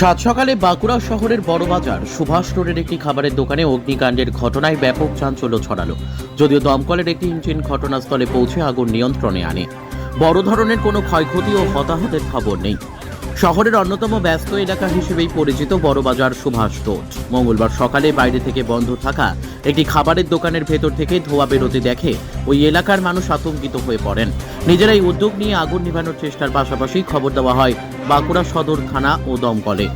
সাত সকালে বাঁকুড়া শহরের বড়বাজার সুভাষ রোডের একটি খাবারের দোকানে অগ্নিকাণ্ডের ঘটনায় ব্যাপক চাঞ্চল্য ছড়ালো। যদিও দমকলের একটি ইঞ্জিন ঘটনাস্থলে পৌঁছে আগুন নিয়ন্ত্রণে আনে। বড় ধরনের কোনো ক্ষয়ক্ষতি ও হতাহতের খবর নেই। শহরের অন্যতম ব্যস্ত এলাকা হিসেবেই পরিচিত বড়বাজার সুভাষ রোড মঙ্গলবার সকালে বাইরে থেকে বন্ধ থাকা একটি খাবারের দোকানের ভেতর থেকে ধোঁয়া বেরোতে দেখে ওই এলাকার মানুষ আতঙ্কিত হয়ে পড়েন। নিজেরাই উদ্যোগ নিয়ে আগুন নিভানোর চেষ্টার পাশাপাশি খবর দেওয়া হয়, বাঁকুড়া সদর থানা ও দমকলে।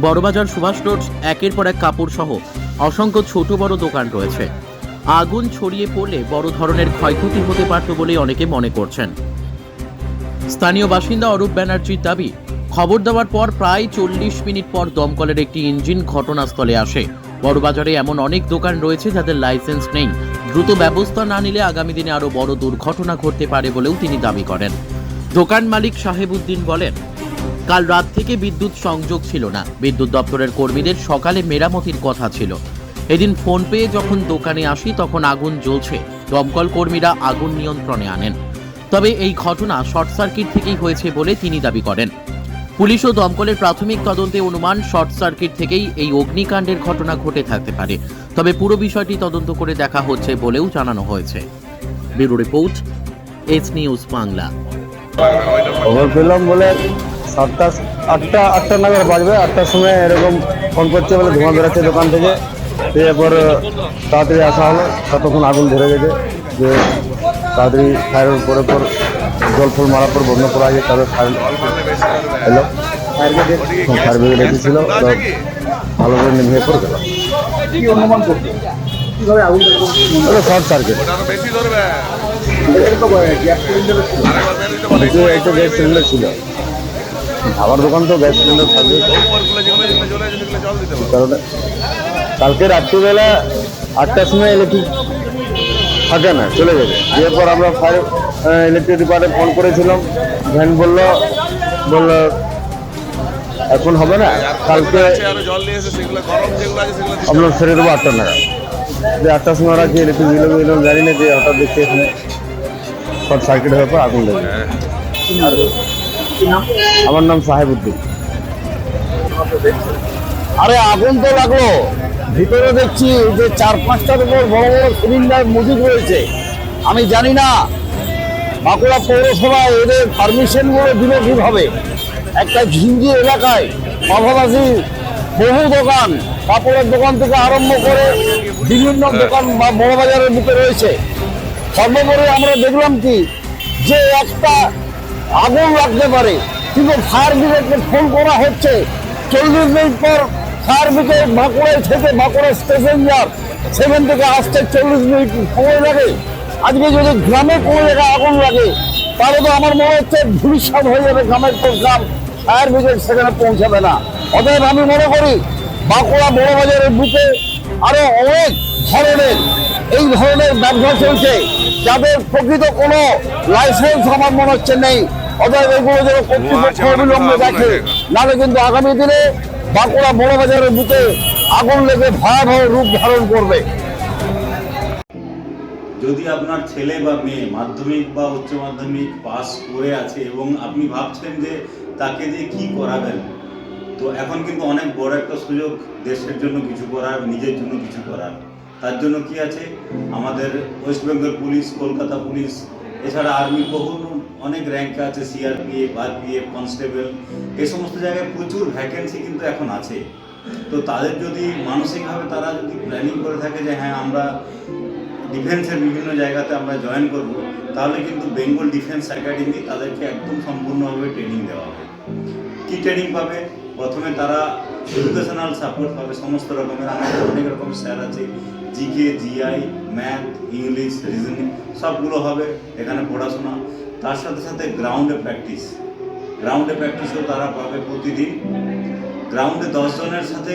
বড়বাজার সুভাষ রোড একের পর এক কাপড় সহ অসংখ্য ছোট বড় দোকান রয়েছে। আগুন ছড়িয়ে পড়লে বড় ধরনের ক্ষয়ক্ষতি হতে পারত বলে অনেকে মনে করছেন। স্থানীয় বাসিন্দা অরূপ ব্যানার্জির দাবি খবর দেওয়ার পর প্রায় চল্লিশ মিনিট পর দমকলের একটি ইঞ্জিন ঘটনাস্থলে আসে। বড়বাজারে এমন অনেক দোকান রয়েছে যাদের লাইসেন্স নেই। দ্রুত ব্যবস্থা না নিলে আগামী দিনে আরও বড় দুর্ঘটনা ঘটতে পারে বলেও তিনি দাবি করেন। দোকান মালিক সাহেবউদ্দিন বলেন, কাল রাত থেকে বিদ্যুৎ সংযোগ ছিল না। বিদ্যুৎ দপ্তরের কর্মীদের সকালে মেরামতির কথা ছিল। এদিন ফোন পেয়ে যখন দোকানে আসি তখন আগুন জ্বলছে। দমকল কর্মীরা আগুন নিয়ন্ত্রণে আনেন। তবে এই ঘটনা শর্ট সার্কিট থেকেই হয়েছে বলে তিনি দাবি করেন। পুলিশ ও দমকলের প্রাথমিক তদন্তে অনুমান শর্ট সার্কিট থেকেই এই অগ্নিকাণ্ডের ঘটনা ঘটে থাকতে পারে। তবে পুরো বিষয়টি তদন্ত করে দেখা হচ্ছে বলেও জানানো হয়েছে। Bureau report, S news Bangla. খবর পেলাম বলে সাতটা, আটটা আটটা নাগাদ বাজবে। আটটার সময় এরকম ফোন করছে বলে ধোঁয়া বেরোচ্ছে দোকান থেকে। এরপর তাড়াতাড়ি আসা হলো। ততক্ষণ আগুন ধরে গেছে। যে তাড়াতাড়ি ফায়ারের পরে পর জল ফুল মারার পর বন্ধ করা হয়েছে তবে ফায়ার এলো ফায়ার ব্রিগেড এসেছিল ভালো করে নিভিয়ে পড়ে গেল। কি অনুমান করছে? কীভাবে আগুন শর্ট সার্কিট একটু গ্যাস সিলিন্ডার ছিল। খাবার দোকান তো গ্যাস সিলিন্ডার থাকবে। কারণে কালকে রাত্রিবেলা আটটার সময় ইলেকট্রিক থাকে না চলে যাবে এরপর আমরা ফায়ার ইলেকট্রিক ডিপার্টমেন্ট ফোন করেছিলাম। ভ্যান বলল বলল, এখন হবে না, কালকে আপনার ছেড়ে দেবো আটটা নাগাদ। যে আটটার সময় কি ইলেকট্রিক দিল কি জানি না যে হঠাৎ দেখছি এখানে শর্ট সার্কিট হয়ে পর আগুন লেগে। আমার নাম সাহেবউদ্দিন আরে, আগুন তো লাগল। ভিতরে দেখছি যে চার পাঁচটার উপর বড় বড় সিলিন্ডার মজুদ রয়েছে। আমি জানি না বাঁকুড়া পৌরসভা এদের পারমিশনগুলো দিল কীভাবে একটা ঝিঞ্জি এলাকায় পাভাবাসী বহু দোকান কাপড়ের দোকান থেকে আরম্ভ করে বিভিন্ন দোকান বা বড় বাজারের বুকে রয়েছে। সর্বোপরি আমরা দেখলাম কি যে একটা আগুন লাগতে পারে কিন্তু ফায়ার ব্রিগেডকে ফোন করা হচ্ছে। চল্লিশ মিনিট পর ফায়ার ব্রিগেড বাঁকুড়ায় থেকে বাঁকুড়া স্টেশন যার সেখান থেকে আসতে চল্লিশ মিনিট সময় লাগে। আজকে যদি গ্রামে কোনো জায়গায় আগুন লাগে তাহলে তো আমার মনে হচ্ছে ভবিষ্যৎ হয়ে যাবে গ্রামের পর গ্রাম। ফায়ার ব্রিগেড সেখানে পৌঁছাবে না। অতএব আমি মনে করি বাঁকুড়া বড় বাজারের বুকে আরও অনেক ধরনের এই ধরনের ব্যবসা চলছে যাদের প্রকৃত কোনো লাইসেন্স আমার মনে হচ্ছে নেই। অতএব এগুলো যেন কর্তৃপক্ষ অবিলম্বে দেখে নাহলে কিন্তু আগামী দিনে বাঁকুড়া বড় বাজারের বুকে আগুন লেগে ভয়াবহ রূপ ধারণ করবে। যদি আপনার ছেলে বা মেয়ে মাধ্যমিক বা উচ্চ মাধ্যমিক পাস করে আছে এবং আপনি ভাবছেন যে তাকে দিয়ে কি করাবেন, তো এখন কিন্তু অনেক বড় একটা সুযোগ দেশের জন্য কিছু করার, নিজের জন্য কিছু করার। তার জন্য কি আছে? আমাদের West Bengal police, Kolkata police, এছাড়া আর্মি, বহু অনেক র্যাঙ্ক আছে সিআরপিএফ আরপিএফ কনস্টেবল এই সমস্ত জায়গায় প্রচুর ভ্যাকেন্সি কিন্তু এখন আছে। তো তাদের যদি মানসিকভাবে তারা যদি প্ল্যানিং করে থাকে যে হ্যাঁ আমরা ডিফেন্সের বিভিন্ন জায়গাতে আমরা জয়েন করব, তাহলে কিন্তু বেঙ্গল ডিফেন্স একাডেমি তাদেরকে একদম সম্পূর্ণভাবে ট্রেনিং দেওয়া হবে। কী ট্রেনিং পাবে? প্রথমে তারা এডুকেশনাল সাপোর্ট পাবে, সমস্ত রকমের। আমাদের অনেক রকম স্যার আছে GK GI math English reasoning সবগুলো হবে এখানে পড়াশোনা। তার সাথে সাথে গ্রাউন্ডে প্র্যাকটিস গ্রাউন্ডে প্র্যাকটিসও তারা পাবে প্রতিদিন। গ্রাউন্ডে দশজনের সাথে